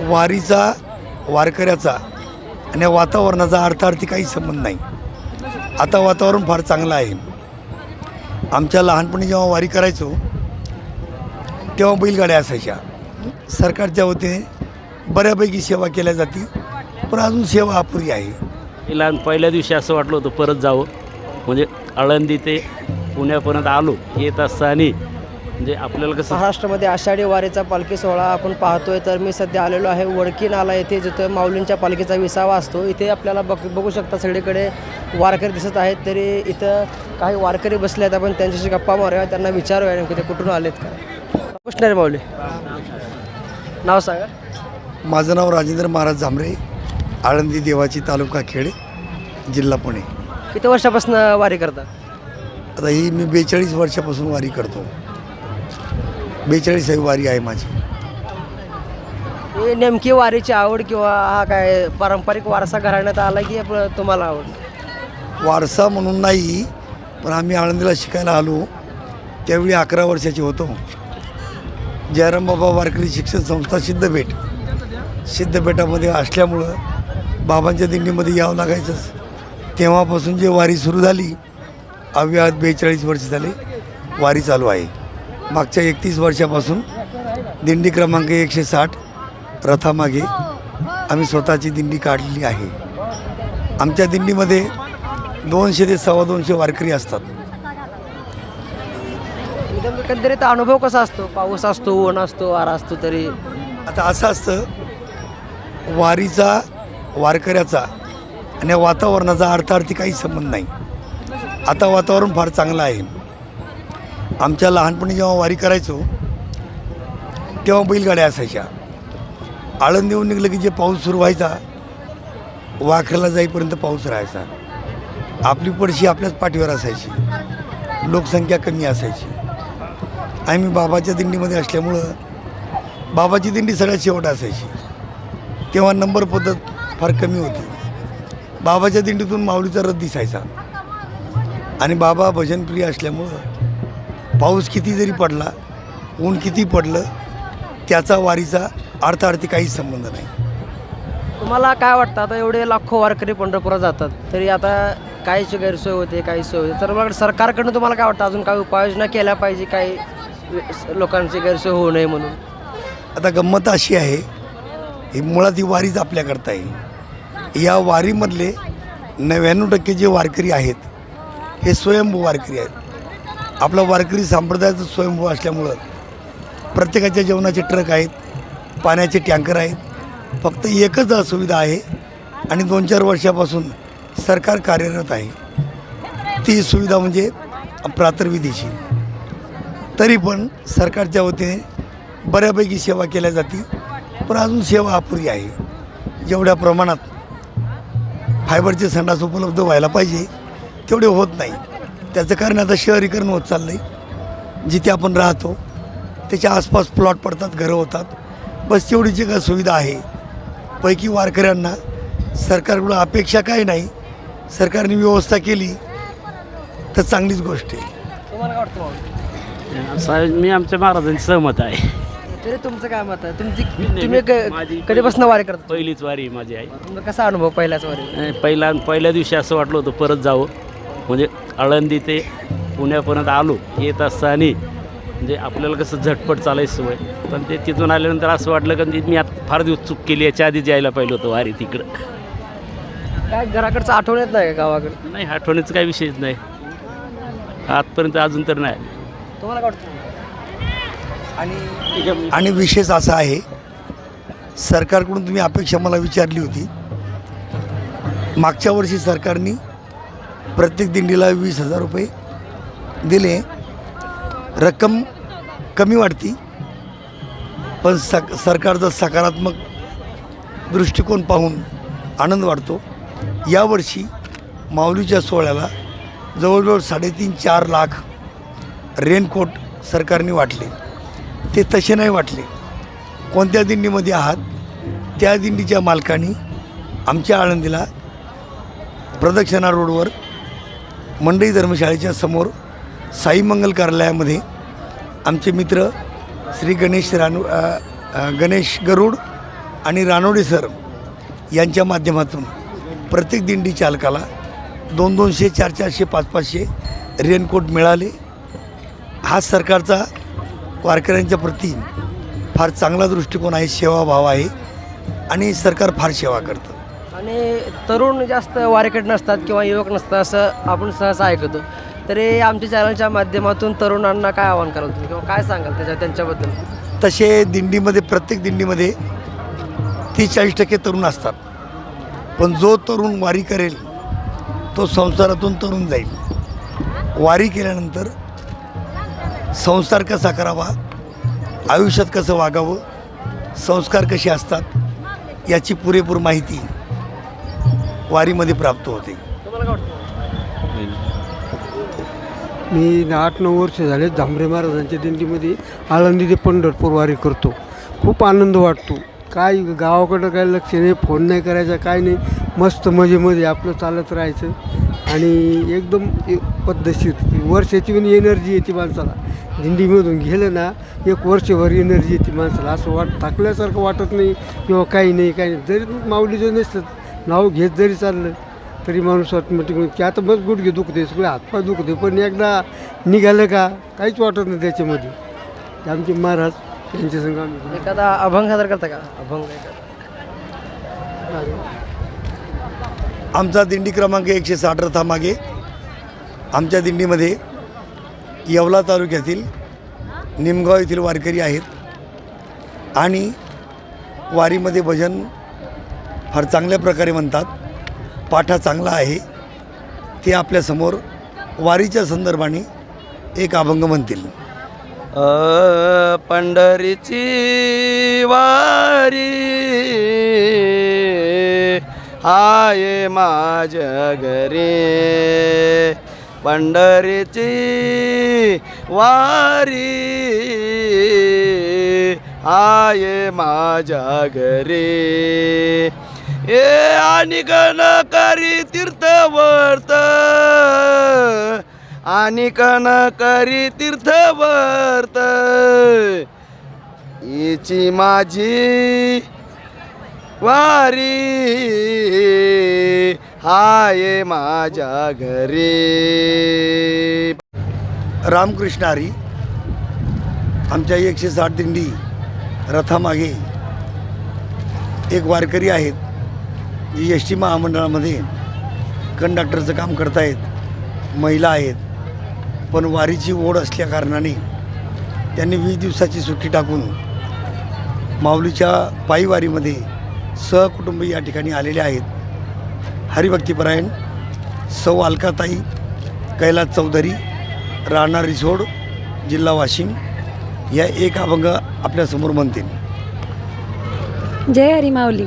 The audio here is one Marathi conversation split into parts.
वारीचा वारकऱ्याचा आणि या वातावरणाचा अर्थार्थी काही संबंध नाही. आता वातावरण फार चांगलं आहे. आमच्या लहानपणी जेव्हा वारी करायचो तेव्हा बैलगाड्या असायच्या. सरकारच्या वतीने बऱ्यापैकी सेवा केल्या जाते पण अजून सेवा अपुरी आहे. लहान पहिल्या दिवशी असं वाटलं होतं परत जावं. म्हणजे आळंदी ते पुण्यापर्यंत आलो येत असताना म्हणजे आपल्याला कसं महाराष्ट्रामध्ये आषाढी वारीचा पालखी सोहळा आपण पाहतोय. तर मी सध्या आलेलो आहे वडकी नाला येथे जिथं माऊलींच्या पालखीचा विसावा असतो. इथे आपल्याला बघ बघू शकता सगळीकडे वारकरी दिसत आहेत. तरी इथं काही वारकरी बसले आहेत. आपण त्यांच्याशी गप्पा मारूया. त्यांना विचारूया नेमके ते कुठून आलेत का? कृष्णरे माऊली. नाव सांगा. माझं नाव राजेंद्र महाराज झांबरे आळंदी देवाची तालुका खेड जिल्हा पुणे. किती वर्षापासून वारी करता? आता ही मी बेचाळीस वर्षापासून वारी करतो. बेचाळीसावी वारी आहे माझी. हे नेमकी वारीची आवड किंवा हा काय पारंपरिक वारसा घराण्यात आला की आपलं तुम्हाला आवड? वारसा म्हणून नाही पण आम्ही आळंदीला शिकायला आलो. त्यावेळी अकरा वर्षाचे होतो. जयराम बाबा वारकरी शिक्षण संस्था सिद्धपेठ. सिद्धपेठामध्ये असल्यामुळं बाबांच्या दिंडीमध्ये यावं लागायचंच. तेव्हापासून जे वारी सुरू झाली अव्यात बेचाळीस वर्ष झाले वारी चालू आहे. मागच्या एकतीस वर्षापासून दिंडी क्रमांक एकशे साठ रथामागे आम्ही स्वतःची दिंडी काढलेली आहे. आमच्या दिंडीमध्ये दोनशे ते सव्वा दोनशे वारकरी असतात. एकंदरीत अनुभव कसा असतो? पाऊस असतो ऊन असतो वारा असतो तरी? आता असं असतं वारीचा वारकऱ्याचा आणि या वातावरणाचा अर्थार्थी काही संबंध नाही. आता वातावरण फार चांगलं आहे. आमच्या लहानपणी जेव्हा वारी करायचो तेव्हा बैलगाड्या असायच्या. आळंदीहून निघलं की जे पाऊस सुरू व्हायचा वाखरला जाईपर्यंत पाऊस राहायचा. आपली पडशी आपल्याच पाठीवर असायची. लोकसंख्या कमी असायची. आम्ही बाबाच्या दिंडीमध्ये असल्यामुळं बाबाची दिंडी सगळ्यात शेवट असायची. तेव्हा नंबर पद्धत फार कमी होती. बाबाच्या दिंडीतून माऊलीचा रथ दिसायचा. आणि बाबा भजनप्रिय असल्यामुळं पाऊस किती जरी पडला ऊन किती पडलं त्याचा वारीचा अर्थार्थी काहीच संबंध नाही. तुम्हाला काय वाटतं? आता एवढे लाखो वारकरी पंढरपुरात जातात तरी आता काहीची गैरसोय होते काही सोय होते. तर मग सरकारकडनं तुम्हाला काय वाटतं? अजून काही उपाययोजना केल्या पाहिजे? काही लोकांची गैरसोय होऊ नये म्हणून? आता गंमत अशी आहे ही मुळात ही वारीच आपल्याकरता आहे या वारीमधले नव्याण्णव टक्के जे वारकरी आहेत हे स्वयंभू वारकरी आहेत. आपला वारकरी संप्रदायाचं स्वयंभू असल्यामुळं प्रत्येकाच्या जेवणाचे ट्रक आहेत पाण्याचे टँकर आहेत. फक्त एकच असुविधा आहे आणि दोन चार वर्षापासून सरकार कार्यरत आहे. ती सुविधा म्हणजे प्रातर्विधीची. तरी पण सरकारच्या वतीने बऱ्यापैकी सेवा केल्या जाते पण अजून सेवा अपुरी आहे. जेवढ्या प्रमाणात फायबरचे संडास उपलब्ध व्हायला पाहिजे तेवढे होत नाही. त्याचं कारण आता शहरीकरण होत चाललं आहे जिथे आपण राहतो त्याच्या आसपास प्लॉट पडतात घरं होतात. बस तेवढी जी काय सुविधा आहे. पैकी वारकऱ्यांना सरकारकडून अपेक्षा काही नाही. सरकारने व्यवस्था केली तर चांगलीच गोष्ट आहे. तुम्हाला काय वाटतं माऊली? असं मी आमच्या महाराजांची सहमत आहे. तरी तुमचं काय मत आहे? तुमची तुम्ही माझी- क- कधीपासून वारी करता? पहिलीच वारी माझी आहे तुमचा कसा अनुभव पहिल्याच वारी? पहिला पहिल्या दिवशी असं वाटलं होतं परत जावं. म्हणजे आळंदी ते पुण्यापर्यंत आलो येत असताना म्हणजे आपल्याला कसं झटपट चालायची सवय. पण ते तिथून आल्यानंतर असं वाटलं का मी आता फार दिवस चूक केली याच्या आधीच यायला पाहिलं होतं वारी तिकडं. काय घराकडचं आठवण येत नाही का गावाकडे? नाही आठवणीचा काही विषयच नाही. आजपर्यंत अजून तर नाही. तुम्हाला काय वाटतं? आणि आणि विशेष असा आहे सरकारकडून तुम्ही अपेक्षा मला विचारली होती. मागच्या वर्षी सरकारने प्रत्येक दिंडीला वीस हजार रुपये दिले. रक्कम कमी वाटती पण सक सरकारचा सकारात्मक दृष्टिकोन पाहून आनंद वाटतो यावर्षी माऊलीच्या सोहळ्याला जवळजवळ साडेतीन चार लाख रेनकोट सरकारने वाटले. ते तसे नाही वाटले. कोणत्या दिंडीमध्ये आहात त्या दिंडीच्या मालकांनी आमच्या आळंदीला प्रदक्षिणा रोडवर मंडई धर्मशाळेच्या समोर साई मंगल कार्यालयामध्ये आमचे मित्र श्री गणेश रानू गणेश गरुड आणि रानोडे सर यांच्या माध्यमातून प्रत्येक दिंडी चालकाला दोन दोनशे चार चारशे पाच पाचशे रेनकोट मिळाले. हा सरकारचा वारकऱ्यांच्या प्रती फार चांगला दृष्टिकोन आहे सेवाभाव आहे आणि सरकार फार सेवा करतं. आणि तरुण जास्त वारेकट नसतात किंवा युवक नसतात असं आपण सहसा ऐकतो. तरी आमच्या चॅनलच्या माध्यमातून तरुणांना काय आवाहन कराल तुम्ही? किंवा काय सांगाल त्याच्या त्यांच्याबद्दल? तसे दिंडीमध्ये प्रत्येक दिंडीमध्ये तीस चाळीस टक्के तरुण असतात. पण जो तरुण वारी करेल तो संसारातून तरुण जाईल. वारी केल्यानंतर संसार कसा करावा आयुष्यात कसं वागावं संस्कार कसे असतात याची पुरेपूर माहिती वारीमध्ये प्राप्त होते. तुम्हाला काय वाटतं? मी आठ नऊ वर्ष झाले झांबरे महाराजांच्या दिंडीमध्ये आळंदी ते पंढरपूर वारी करतो. खूप आनंद वाटतो. काय गावाकडं काय लक्ष नाही फोन नाही करायचा काय नाही. मस्त मजेमध्ये आपलं चालत राहायचं. आणि एकदम पद्धतशीर. वर्षाची पण एनर्जी येते माणसाला. दिंडीमधून गेलं ना एक वर्षभर एनर्जी येते माणसाला. असं वाट थकल्यासारखं वाटत नाही किंवा काही नाही काही नाही. जरी माऊलीचं नसतं नाव घेत जरी चाललं तरी माणूस ऑटोमॅटिक की आता बस गुडघे दुखते सगळे हातपाय दुखते पण एकदा निघालं का काहीच वाटत नाही त्याच्यामध्ये. ते आमचे महाराज त्यांच्या संग आम्ही एखादा अभंग सादर करता का? अभंग? आमचा दिंडी क्रमांक एकशे साठ रथामागे आमच्या दिंडीमध्ये येवला तालुक्यातील निमगाव येथील वारकरी आहेत आणि वारीमध्ये भजन फार चांगल्या प्रकारे म्हणतात. पाठा चांगला आहे. ते आपल्यासमोर वारीच्या संदर्भाने एक अभंग म्हणतील. अ पंढरीची वारी. हाय माझ्या घरी पंढरीची वारी. हाय माझ्या घरी हे आणि गण करी तीर्थवर्त. आणि कन करी तीर्थवर्त. हिची माझी वारी. हाय माझ्या घरी. रामकृष्ण हरी आमच्या एकशे साठ दिंडी रथामागे एक वारकरी आहेत. जी एस टी महामंडळामध्ये कंडक्टरचं काम करतायत महिला आहेत पण वारीची ओढ असल्या कारणाने त्यांनी वीस दिवसाची सुट्टी टाकून माऊलीच्या पायीवारीमध्ये सहकुटुंब या ठिकाणी आलेले आहेत. हरिभक्तीपरायण सौ अलकाताई कैलास चौधरी राणा रिसोड जिल्हा वाशिम या एक अभंग आपल्यासमोर म्हणतील. जय हरी माऊली.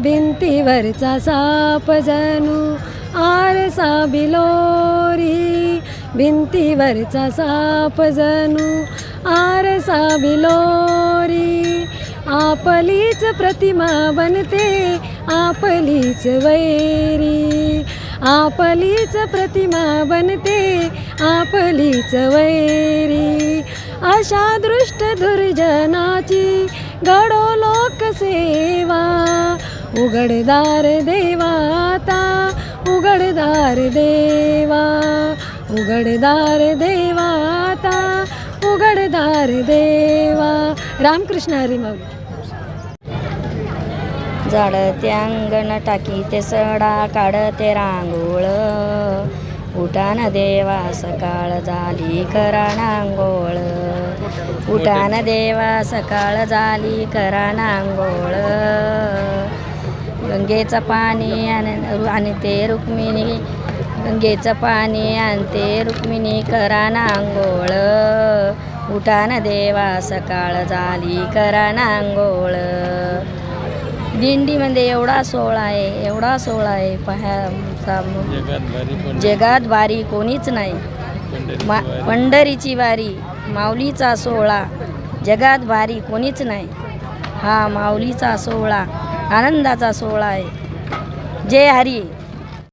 भिंतीवरचा साप जणू आरसा बिलोरी. भिंतीवरचा साप जणू आरसा बिलोरी. आपलीच प्रतिमा बनते आपलीच वैरी. आपलीच प्रतिमा बनते आपलीच वैरी. अशा दृष्ट दुर्जनाची घडो लोकसेवा. उघडदार देवाता उघडदार देवा उघडदार देवाता उघडदार देवा. रामकृष्ण हरी माऊली झाडते अंगण टाकी ते सडा काढते रांगोळ. उठान देवा सकाळ झाली करा नांगोळ. उठान देवा सकाळ झाली करा नांगोळ. गंगेचं पाणी आणि ते रुक्मिणी गंगेचं पाणी आणते रुक्मिणी करा नांगोळ उठान देवा सकाळ झाली करा नांगोळ दिंडीमध्ये एवढा सोहळा आहे एवढा सोहळा आहे पहा सा- जगात भारी कोणीच नाही. मा पंढरीची वारी माऊलीचा सोहळा. जगात भारी कोणीच नाही. हा माऊलीचा सोहळा. आनंदाचा सोहळा आहे. जय हरी.